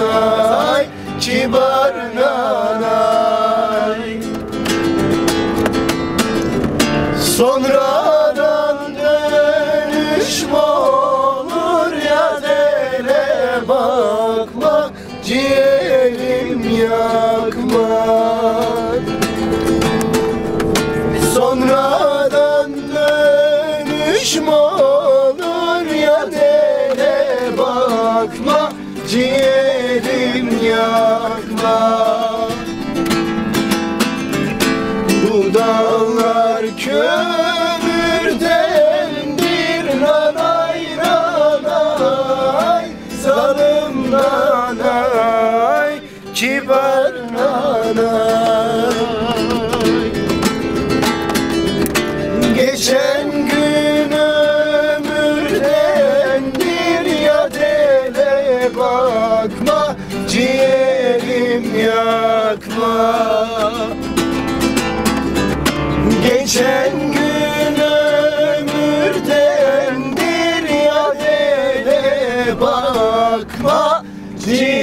nanay Kibar nanay. Sonradan dönüş mü olur ya dele bakma Ciğerim yakmak Sonradan dönüş mü olur ya dele bakma Ciğerim yakma Bu dağlar kömürdendir nanay nanay Zalim nanay kibar nanay yakma Ciğerim yakma. Geçen gün ömürden bir yadele bakma Ciğerim